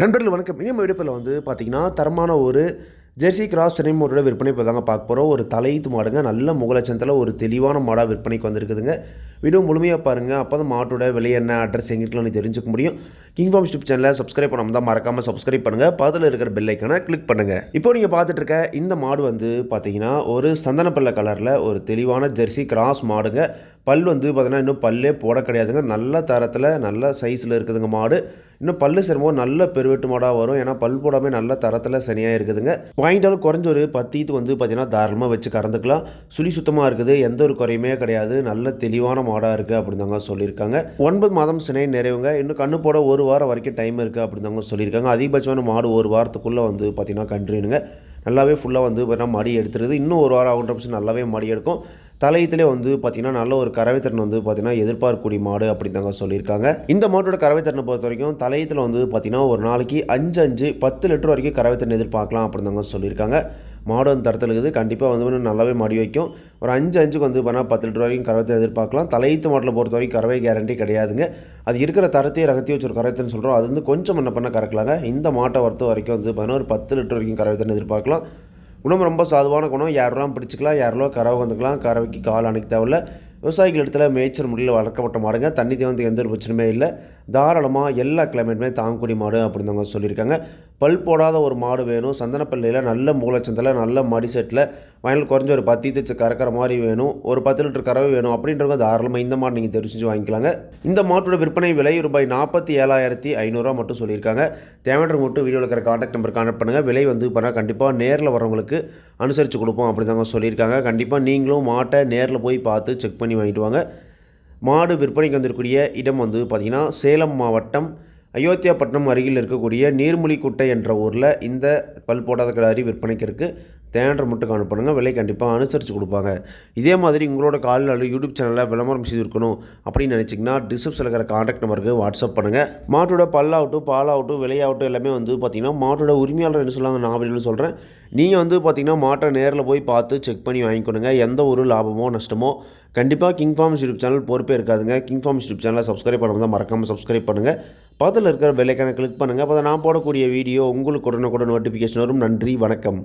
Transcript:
நண்பர்கள் வணக்கம். இனிம விடுப்பில் வந்து பார்த்தீங்கன்னா தரமான ஒரு ஜெர்சி கிராஸ் சினை விற்பனை இப்போ தாங்க பார்க்க போகிறோம் ஒரு தலையீத்து மாடுங்க. நல்ல முகலட்சத்தில் ஒரு தெளிவான மாடாக விற்பனைக்கு வந்திருக்குதுங்க. வீடியோ முழுமையாக பாருங்கள் அப்போ தான் மாட்டோட விலை என்ன அட்ரஸ் எங்கே தெரிஞ்சுக்க முடியும். கிங் ஃபார்ம் யூடியூப் சேனலை சப்ஸ்கிரைப் பண்ணாமல் தான் மறக்காமல் சப்ஸ்கிரைப் பண்ணுங்கள் பதில் இருக்கிற பெல்லைக்கான கிளிக் பண்ணுங்கள் இப்போ நீங்கள் பார்த்துட்டு இருக்க இந்த மாடு வந்து பார்த்தீங்கன்னா ஒரு சந்தனப்பள்ள கலரில் ஒரு தெளிவான ஜெர்சி கிராஸ் மாடுங்க. பல் வந்து பார்த்தீங்கன்னா இன்னும் பல்லே போட கிடையாதுங்க. நல்ல தரத்தில் நல்ல சைஸில் இருக்குதுங்க மாடு. இன்னும் பல்லு சிரமம் நல்ல பெருவெட்டு மாடாக வரும். ஏன்னா பல் போடாமல் நல்ல தரத்தில் சனியாக இருக்குதுங்க. வாங்கிட்டாலும் குறைஞ்ச ஒரு பத்தீத்து வந்து பார்த்தீங்கன்னா தாராளமாக வச்சு கறந்துக்கலாம். சுழி சுத்தமாக இருக்குது. எந்த ஒரு குறையுமே கிடையாது. நல்ல தெளிவான மாடாக இருக்குது அப்படின்னு சொல்லியிருக்காங்க. ஒன்பது மாதம் சினை நிறைவுங்க. இன்னும் கண்ணு போட ஒரு வாரம் வரைக்கும் டைம் இருக்குது அப்படின்னு சொல்லியிருக்காங்க. அதிகபட்சமான மாடு ஒரு வாரத்துக்குள்ளே வந்து பார்த்தீங்கன்னா கன்றுனுங்க. நல்லாவே ஃபுல்லாக வந்து பார்த்தீங்கன்னா மடி எடுத்துருது. இன்னும் ஒரு வாரம் ஆகுன்ற பட்சம் நல்லாவே மடி எடுக்கும். தலையத்திலே வந்து பார்த்திங்கன்னா நல்ல ஒரு கறவைத்திறன் வந்து பார்த்திங்கன்னா எதிர்பார்க்கக்கூடிய மாடு அப்படி தாங்க சொல்லியிருக்காங்க. இந்த மாட்டோட கறவைத்திறனை பொறுத்த வரைக்கும் தலையத்தில் வந்து பார்த்திங்கன்னா ஒரு நாளைக்கு அஞ்சு அஞ்சு பத்து லிட்டர் வரைக்கும் கறவைத்திறன் எதிர்பார்க்கலாம் அப்படின்னு தாங்க சொல்லியிருக்காங்க. மாடு வந்து தரத்தில் இருக்குது. கண்டிப்பாக வந்து நல்லாவே மாடி வைக்கும். ஒரு அஞ்சு அஞ்சுக்கு வந்து பண்ணால் பத்து லிட்டர் வரைக்கும் கறவை எதிர்பார்க்கலாம். தலையீத்து மாட்டில் பொறுத்த வரைக்கும் கறவை கேரண்டி கிடையாதுங்க. அது இருக்கிற தரத்தையும் ரகத்தையும் வச்சு ஒரு கறவைத்தன்னு சொல்கிறோம் அது வந்து கொஞ்சம் என்ன பண்ண கறக்கலாங்க. இந்த மாட்டை பொறுத்த வரைக்கும் வந்து பார்த்தீங்கன்னா ஒரு பத்து லிட்டர் வரைக்கும் கறவைத்தன் எதிர்பார்க்கலாம். குணம் ரொம்ப சாதுவான குணம். யாரெல்லாம் பிடிச்சிக்கலாம் யாரெல்லாம் கறவை வந்துக்கலாம் கறவைக்கு கால் அணைக்க தேவையில்ல. விவசாயிகள் இடத்துல மேய்ச்சல் முறையில் வளர்க்கப்பட்ட மாடுங்க. தண்ணி தேவை எந்த ஒரு பிரச்சனையுமே இல்லை. தாராளமாக எல்லா கிளைமேட்டுமே தாங்கக்கூடிய மாடு அப்படின்னு அவங்க சொல்லியிருக்காங்க. பல் போடாத ஒரு மாடு வேணும். சந்தனப்பள்ளியில் நல்ல மூலச்சந்தில் நல்ல மடி செட்டில் வயலில் குறைஞ்ச ஒரு பத்தி தச்சு கறக்கிற மாதிரி வேணும். ஒரு பத்து லிட்டர் கறவை வேணும் அப்படின்றவங்க தாராளமாக இந்த மாடு நீங்கள் தெரிஞ்சு வாங்கிக்கலாங்க. இந்த மாட்டோட விற்பனை விலை ரூபாய் நாற்பத்தி ஏழாயிரத்தி ஐநூறுரூவா மட்டும் சொல்லியிருக்காங்க. தேவையான மட்டும் வீடியோவில் இருக்கிற காண்டாக்ட் நம்பர் கான்டாக்ட் பண்ணுங்கள் விலை வந்து பண்ணால் கண்டிப்பாக நேரில் வரவங்களுக்கு அனுசரித்து கொடுப்போம் அப்படி தாங்க சொல்லியிருக்காங்க. கண்டிப்பாக நீங்களும் மாட்டை நேரில் போய் பார்த்து செக் பண்ணி வாங்கிட்டு வாங்க. மாடு விற்பனைக்கு வந்திருக்கக்கூடிய இடம் வந்து பார்த்திங்கன்னா சேலம் மாவட்டம் அயோத்தியாப்பட்டினம் அருகில் இருக்கக்கூடிய நீர்மொழிக்குட்டை என்ற ஊரில் இந்த பல் போடாத கிடாரி விற்பனைக்கு இருக்குது தேன்ற மட்டும் அனுப்பணுங்க விலை கண்டிப்பாக அனுசரித்து கொடுப்பாங்க. இதே மாதிரி உங்களோட காலில் யூடியூப் சேனலில் விளம்பரம் செய்திருக்கணும் அப்படின்னு நினச்சிங்கன்னா டிஸ்கிரிப்ஷனில் இருக்கிற காண்டாக்ட் நம்பருக்கு வாட்ஸ்அப் பண்ணுங்கள் மாட்டோட பல்லாகட்டும் பாலாகட்டும் விலையாகட்டும் எல்லாமே வந்து பார்த்திங்கன்னா மாட்டோட உரிமையாளர் என்ன சொல்லுவாங்க நான் அப்படின்னு சொல்கிறேன் நீங்கள் வந்து பார்த்திங்கன்னா மாட்டை நேரில் போய் பார்த்து செக் பண்ணி வாங்கிக்கணுங்க எந்த ஒரு லாபமோ நஷ்டமோ கண்டிப்பாக கிங் ஃபார்ம்ஸ் யூடியூப் சேனல் பொறுப்பே இருக்காதுங்க. கிங் ஃபார்ம்ஸ் யூடியூப் சேனலை சப்ஸ்கிரைப் பண்ணாமல் தான் மறக்காமல் சப்ஸ்கிரைப் பண்ணுங்கள் பக்கத்தில் இருக்கிற பெல்லைக்கான கிளிக் பண்ணுங்கள் அப்போ நான் போடக்கூடிய வீடியோ உங்களுக்கு உடனுக்குடன் நோட்டிஃபிகேஷன் வரும். நன்றி வணக்கம்.